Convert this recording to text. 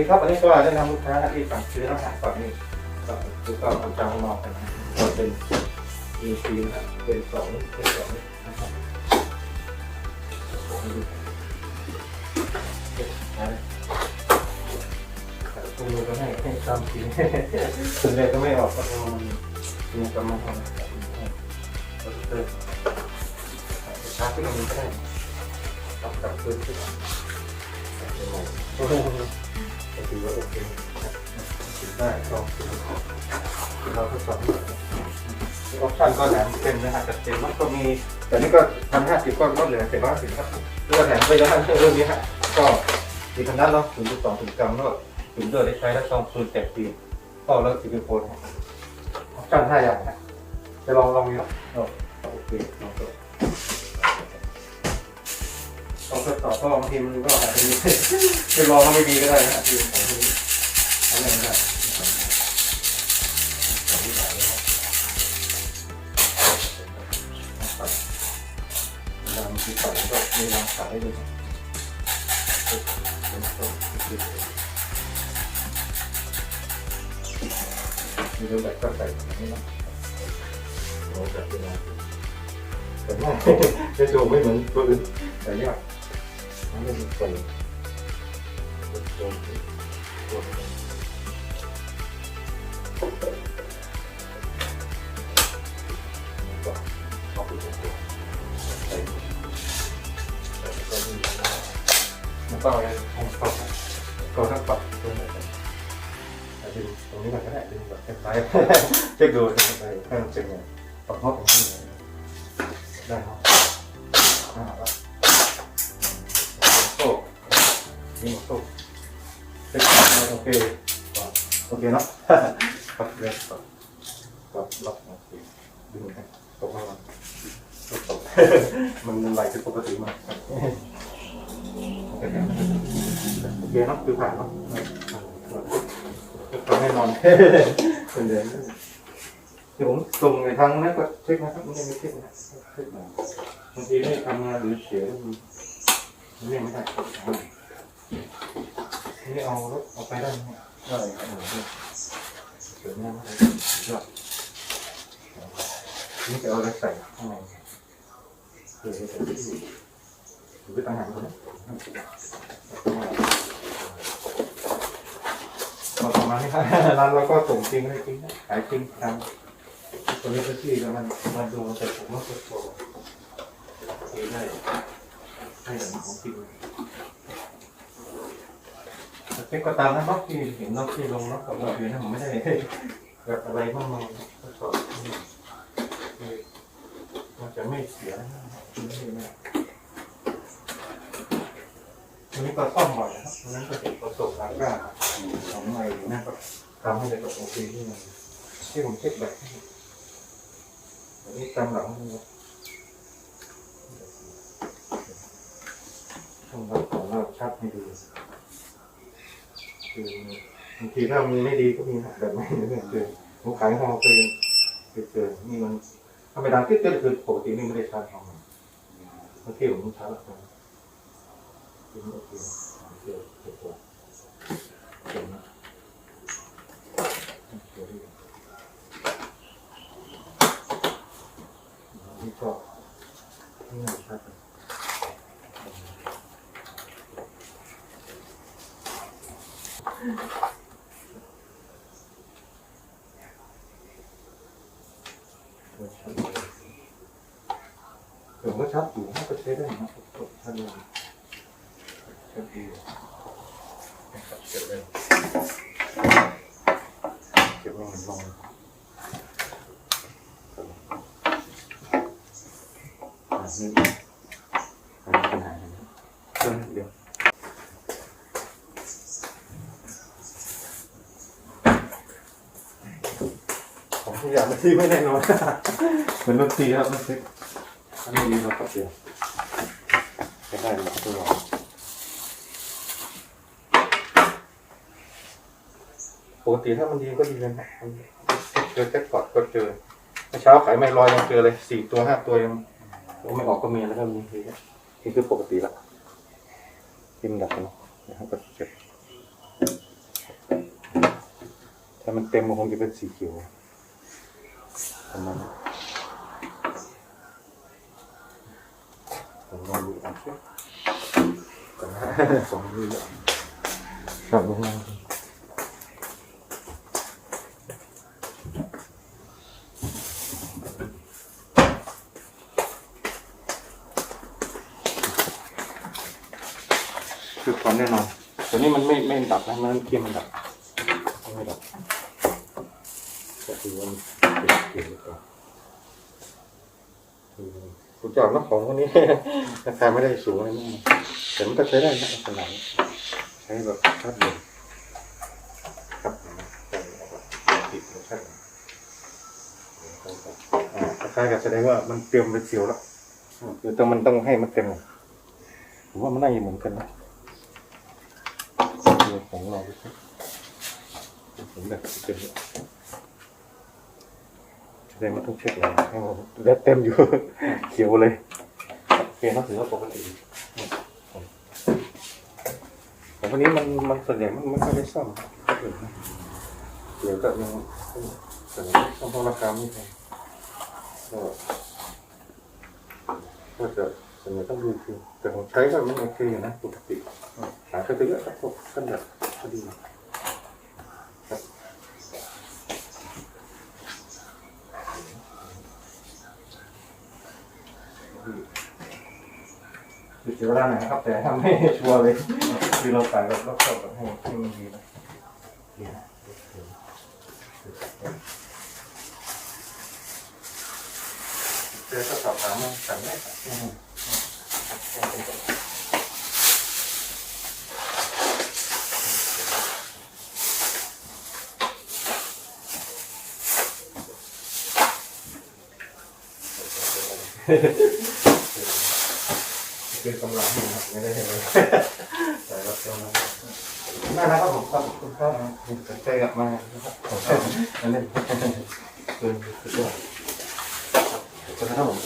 ดีครับวันนี้ก็ได้นำลูกค้าที่สั่งซื้ออาหารฝั่งนี้ก็คือก็ทำจางข้างนอกกันก็เป็นมีซีนะครับเป็นสองเป็นสองนะครับตรงนี้ก็ให้ให้ตามทีส่วนใหญ่ก็ไม่ออกก็มันมีกำลังทำแบบนี้ให้ก็เติมชาร์จที่ตรงนี้ก็ได้ปรับกับคืนขึ้นเป็นไง ก็ถือว่าโอเคนะครับถือได้ก็เราทดสอบออปชั่นก็แถมเป็นนะฮะจัดเต็มมันก็มี แต่นี่ก็พันห้าสิบก็ลดเหลือเจ็ดร้อยสิบครับแล้วก็แถมไปแล้วนเรื่องนี้ฮะก็มีพนนัดเนาะถึงจุดสองถึงกรัมแล้วถึงเดือนได้ใช้แล้วซองคืนแจกฟรีก็แล้วซิลิโคนฮะออปชั่นห้าอย่างนะจะลองลองดูเนาะโอเคลองดู ลองทดสอบก็บางทีมันก็อาจจะมีคือลองก็ไม่ดีก็ได้นะคือของที่อะไรนะเวลามันติดต่ก็มีวางสายให้ดูมีดูแบบก็ใส่แบบนี้นะโอ้แบบนี้นะแต่ว่าจะดูไม่เหมือนตัวอื่นแต่ยาก มันไม่มีคนมันก็อะไรของก็ก็ทั้งปัดตรงไหนดึงตรงนี้ นี่โซ่เช็คโอเคโอเคเนาะครับเลยครับก็ล็อกโอเคดึงให้ตกมาตกมันไหลเป็นปกติมากโอเคเนาะคือผ่านเนาะก็แน่นอนเป็นเดือนที่ผมส่งในทางนั้นก็เช็คนะครับไม่ได้ไม่เช็คนะเช็คหน่อยบางทีไม่ทำงานหรือเสียมันเรียกไม่ได้ นี่เอารถเอาไปได้ไหมได้ครับเกิดหน้าไม่ได้ยอดนี่จะเอาอะไรใส่ข้างในเดี๋ยวจะดูดูต่างหากนะประมาณนี้ครับร้านเราก็ส่งจริงเลยจริงนะขายจริงทำตัวนี้ก็ที่แล้วมันมันดูแต่ผมว่าตัวโตดีได้ให้เหมือนของจริง เป็นก็ตามนะครับที่เห็นนอกที่ลงนอกกับเราอยู่นะผมไม่ได้แบบอะไรมากมายทดสอบมันจะไม่เสียนะไม่ไม่อันนี้ก็ซ่อมบ่อยนะครับเพราะฉะนั้นก็เห็นประสบการณ์กล้าของใหม่นะก็ทำให้ระบบโอเคที่มันที่ผมเช็คแบบอันนี้ตามหลังนี่นะช่องรับของเราชัดให้ดู คือบางทีถ้ามันไม่ดีก็มีนะแบบไม่เนี่ยคือผมขายหองเคยเคยเจอนี่มันธรรมดาที่เจอคือปกตินี่ไม่ได้ชาร์จหอมบางทีผมชาร์จแล้วโอเคโอเคโอเคโอเคเก่งนะโอเคนี่ก็นี่หน่อยครับ เผมก็ชัดอยู่ถ้าก็ใช้ได้นะถ้าดูเก็บดีนะครับเก็บเลยเก็บลงลงอ่านี่อันนี้ปัญหาอะไรนะเครื่องเดียวของ ทุกอย่างมันที่ไม่แน่นอน เหมือนดนตรีครับมันคืออันนี้ดีครับเดียวจะได้หมดตัวเราปกติถ้ามันดีก็ดีเลยนะมันเจอแจ็คพอตก็เจอเมื่อเช้าขายไม่ลอยยังเจอเลยสี่ตัวห้าตัวยังยังไม่ออกก็มีแล้วก็มีทีนี้นี่คือปกติละพิมพ์ดับเนาะนะครับก็เก็บแต่มันเต็มมันคงจะเป็นสีเขียว ประมาณนั้นผมลองดูอะสิก่อนนะสองมือเลยครับลงมาคือความแน่นอนตัวนี้มันไม่ไม่ดับนะมันเทียมมันดับไม่ดับก็คือว่า มันเป็นเกี่ยวกับคือคุณจอดน้ำของพวกนี้ ราคาไม่ได้สูงอะไรมากแต่มันก็ใช้ได้นะลักษณะนี้ใช้แบบชัดเลยครับใช่ครับติดรสชาติอ่าคล้ายกับแสดงว่ามันเตรียมเป็นเสียวแล้วคือต้องมันต้องให้มันเต็มผมว่ามันน่าจะเหมือนกันนะของเราดูสิผมแบบเต็มเลย แสดงว่าต้องเช็คแล้วให้มันเลือดเต็มอยู่ เขียวเลยโอเคเนอะถือว่าปกติแต่วันนี้มันมันส่วนใหญ่มันไม่ค่อยได้ซ่อมเดี๋ยวก็ยังส่วนใหญ่ซ่อมเพราะราคาไม่แพงก็ก็จะส่วนใหญ่ต้องดูคือแต่ผมใช้ก็มันโอเคอยู่นะปกติหาก็จะเยอะครับพวกกันแบบพอดี คือเสียเวลาหน่อยนครับ แต่ทำให้ชัวร์เลยคือเราใส่แบบรอบๆแบบให้ให้มันดีนะเนี่ยเจอก็สอบถามมาสั่งได้ครับ คือกำลังนะครับไม่ได้เห็นเลยแต่เรากำลังน่ารักครับผมครับคุณพ่อสนใจกลับมานะครับผมนั่นเองคือคือตัวขอบคุณนะครับผม